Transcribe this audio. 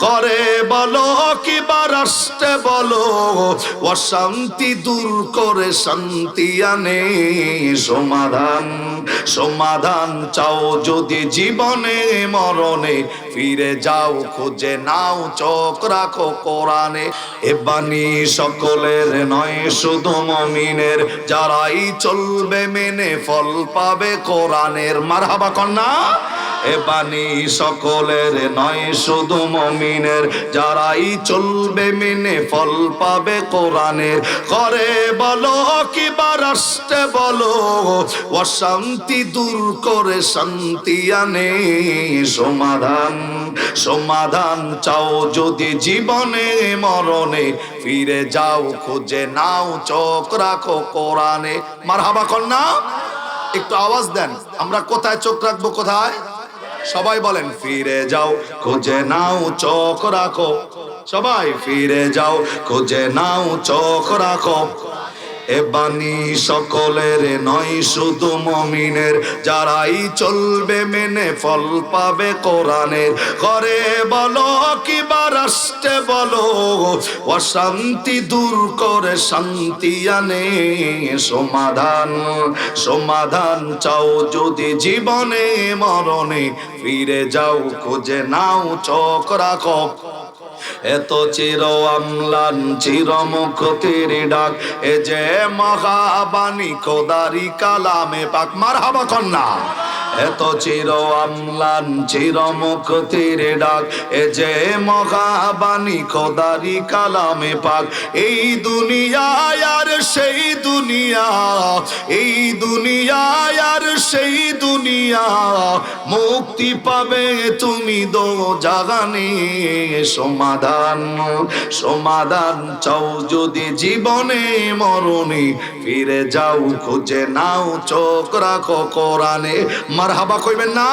করে বলো কিবা রাষ্ট্রে বলো, অশান্তি দূর করে শান্তি আনে। সমাধান সমাধান চাও যদি জীবনে, মরণে ফিরে যাও, খুঁজে নাও, চোখ রাখো কোরআনে। এ বাণী সকলের নয়, শুধু মমিনের। যারাই চলবে মেনে ফল পাবে কোরআনের মারহাবা কন্যা। এ বাণী সকলের নয়, শুধু মমিনের। যারাই চলবে মেনে ফল পাবে কোরআনের। করে বলো কিবা রাষ্ট্রে বলো, অশান্তি দূর করে শান্তি আনে। সমাধান সমাধান চাও যদি জীবনে মরণে। ফিরে যাও, খুঁজে নাও, চোখ রাখো কোরআনে। মারহাবা কন্যা, একটু আওয়াজ দেন। আমরা কোথায় চোখ রাখব, কোথায়? সবাই বলেন, ফিরে যাও, খুঁজে নাও, চোখ রাখো। সবাই, ফিরে যাও, খুঁজে নাও, চোখ রাখো। এ বাণী সকলের নয়, শুধু মমিনের। যারাই চলবে মেনে ফল পাবে কোরআনের। করে বলো কিবা রাষ্ট্রে বলো, অশান্তি দূর করে শান্তি আনে। সমাধান সমাধান চাও যদি জীবনে, মরণে ফিরে যাও, খুঁজে নাও, চোখ রাখো। এত চির আমলান চির মুখতির ডাক। এ যে মহাবাণী খোদারি কালামে পাক মার হাবা কন্যা। এত চির আমলান চির মুখতির ডাক। এ যে মহাবাণী, খোদারি কালামে পাক। এই দুনিয়ায় আর সেই দুনিয়া, এই দুনিয়ায় আর সেই দুনিয়া মুক্তি পাবে তুমি দো জাগানে। সমাধান সমাধান চাও যদি জীবনে মরণে। ফিরে যাও, খুঁজে নাও, চোখ রাখো কোরআনে। মার হাবা কইবেন না?